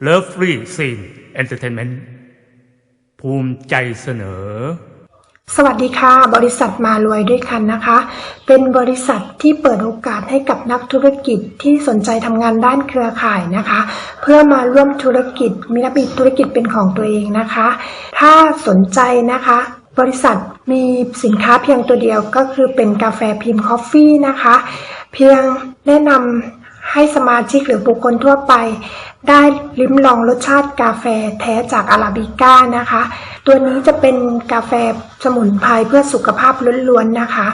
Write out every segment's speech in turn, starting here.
Love Free Scene Entertainment ภูมิใจเสนอ สวัสดีค่ะ บริษัทมารวยด้วยกันนะคะ เป็นบริษัทที่เปิดโอกาสให้กับนักธุรกิจที่สนใจทำงานด้านเครือข่ายนะคะ เพื่อมาร่วมธุรกิจมีนักบิดธุรกิจเป็นของตัวเองนะคะ ถ้าสนใจนะคะบริษัทมีสินค้าเพียงตัวเดียวก็คือเป็นกาแฟพิมพ์คอฟฟี่นะคะ เพียงแนะนำ ให้สมาชิกหรือบุคคลทั่วไป ได้ลิ้มลองรสชาติกาแฟแท้จากอาราบิก้านะคะ ตัวนี้จะเป็นกาแฟสมุนไพรเพื่อสุขภาพล้วนๆนะคะ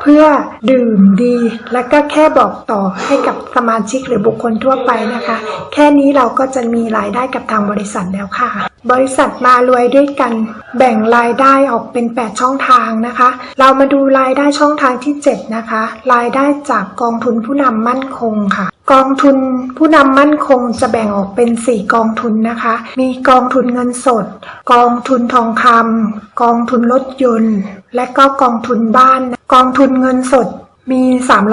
เพื่อดื่มดี และก็แค่บอกต่อให้กับสมาชิกหรือบุคคลทั่วไปนะคะ แค่นี้เราก็จะมีรายได้กับทางบริษัทแล้วค่ะ บริษัทมารวยด้วยกัน แบ่งรายได้ออกเป็น 8 ช่องทางนะคะ เรามาดูรายได้ช่องทางที่ 7 นะคะ รายได้จากกองทุนผู้นำมั่นคงค่ะ กองทุนผู้นำมั่นคงจะแบ่งออกเป็น 4 กองทุนนะคะ มีกองทุนเงินสด กองทุนทองคำกองทุนรถยนต์ และก็กองทุนบ้าน กองทุนเงินสดมี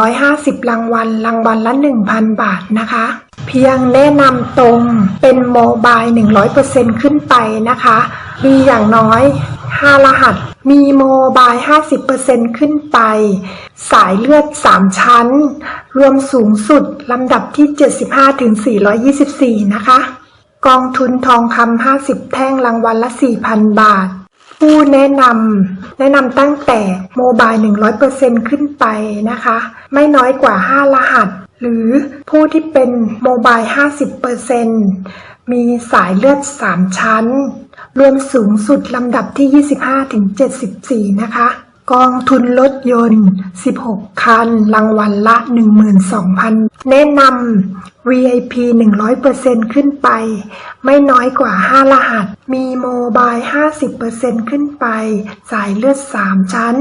350 รางวัล รางวัลละ 1,000 บาทนะคะ เพียงแนะนำตรงเป็นโมบาย 100%ขึ้นไปนะคะ มีอย่างน้อย 5 รหัส มีโมบาย 50%ขึ้นไป สายเลือด 3 ชั้น รวมสูงสุดลำดับที่ 75-424 นะคะ กองทุนทองคำ50 แท่งรางวัลละ 4,000 บาทผู้แนะนำแนะนำตั้งแต่โมบาย 100%ขึ้นไปนะคะ ไม่น้อยกว่า 5 รหัส หรือผู้ที่เป็นโมบาย 50%มีสายเลือด 3 ชั้น รวมสูงสุดลำดับที่ 25ถึง74 นะคะ กองทุนรถยนต์ 16 คัน รางวัลละ 12,000 แนะนำ VIP 100%ขึ้นไป ไม่น้อยกว่า 5 รหัส มีโมบาย 50%ขึ้นไป สายเลือด 3 ชั้น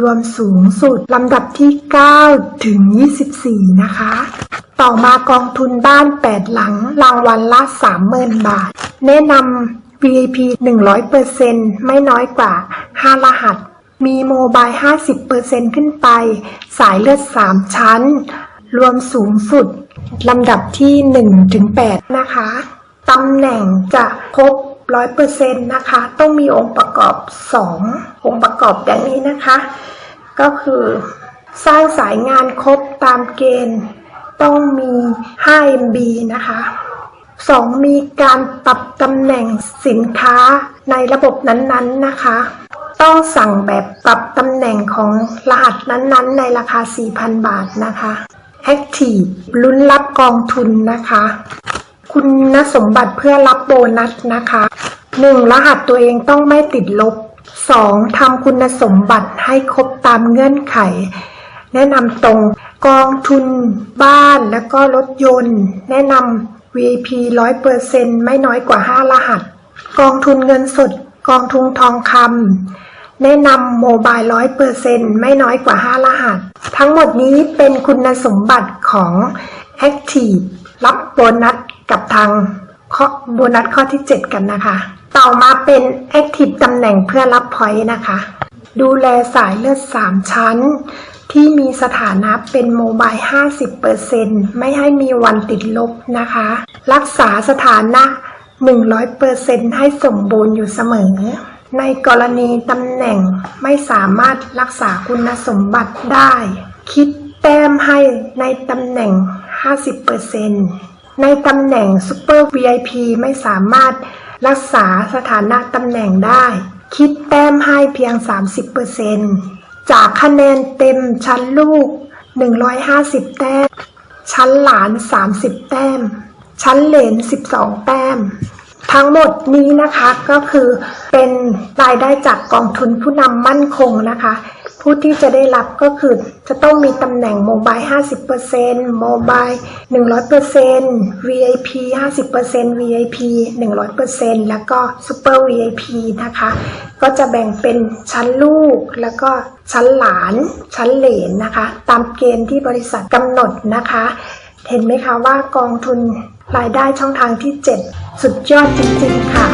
รวมสูงสุด ลำดับที่ 9 ถึง 24 นะคะ ต่อมากองทุนบ้าน 8 หลัง รางวัลละ 30,000 บาท แนะนำ VIP 100%ไม่น้อยกว่า 5 รหัส มีโมบาย 50%ขึ้นไป สายเลือด 3 ชั้น รวมสูงสุดลำดับที่1ถึง8นะคะตำแหน่งจะครบ100%นะคะ ต้องมีองค์ประกอบ2องค์ประกอบอย่างนี้นะคะ ก็คือสร้างสายงานครบตามเกณฑ์ ต้องมี 5 MB นะคะ 2. มีการปรับตำแหน่งสินค้าในระบบนั้นๆนะคะ ต้องสั่งแบบปรับตำแหน่งของรหัสนั้นๆ ในราคา 4,000 บาทนะคะ Active ลุ้นรับกองทุนนะคะ คุณสมบัติเพื่อรับโบนัสนะคะ 1. รหัสตัวเองต้องไม่ติดลบ 2. ทำคุณสมบัติให้ครบตามเงื่อนไข แนะนำตรงกองทุนบ้านแล้วก็รถยนต์ แนะนำ VIP 100%ไม่น้อยกว่า 5 รหัส กองทุนเงินสด กองทุนทองคำแนะนำโมบาย100%ไม่น้อยกว่า 5 รหัส ทั้งหมดนี้เป็นคุณสมบัติของ Active รับโบนัสกับทางโบนัสข้อที่ 7 กันนะคะ ต่อมาเป็น Active ตำแหน่งเพื่อรับพอยต์นะคะ ดูแลสายเลือด 3 ชั้น ที่มีสถานะเป็นโมบาย 50%ไม่ให้มีวันติดลบนะคะ รักษาสถานะ 100%ให้สมบูรณ์อยู่เสมอ ในกรณีตำแหน่งไม่สามารถรักษาคุณสมบัติได้ คิดแต้มให้ในตำแหน่ง 50%ในตำแหน่ง Super VIP ไม่สามารถรักษาสถานะตำแหน่งได้ คิดแต้มให้เพียง 30%จากคะแนนเต็มชั้นลูก 150 แต้ม ชั้นหลาน 30 แต้ม ชั้นเลน 12 แต้ม ทั้งหมดนี้นะคะก็คือเป็นรายได้จากกองทุนผู้นำมั่นคงนะคะ ผู้ที่จะได้รับก็คือจะต้องมีตำแหน่งโมบาย 50%โมบาย 100% VIP 50% VIP 100%แล้วก็ Super VIP นะคะ ก็จะแบ่งเป็นชั้นลูกแล้วก็ชั้นหลาน ชั้นเหลนนะคะ ตามเกณฑ์ที่บริษัทกำหนดนะคะเห็นไหมคะว่ากองทุน รายได้ช่องทางที่ 7 สุดยอดจริง ๆ ค่ะ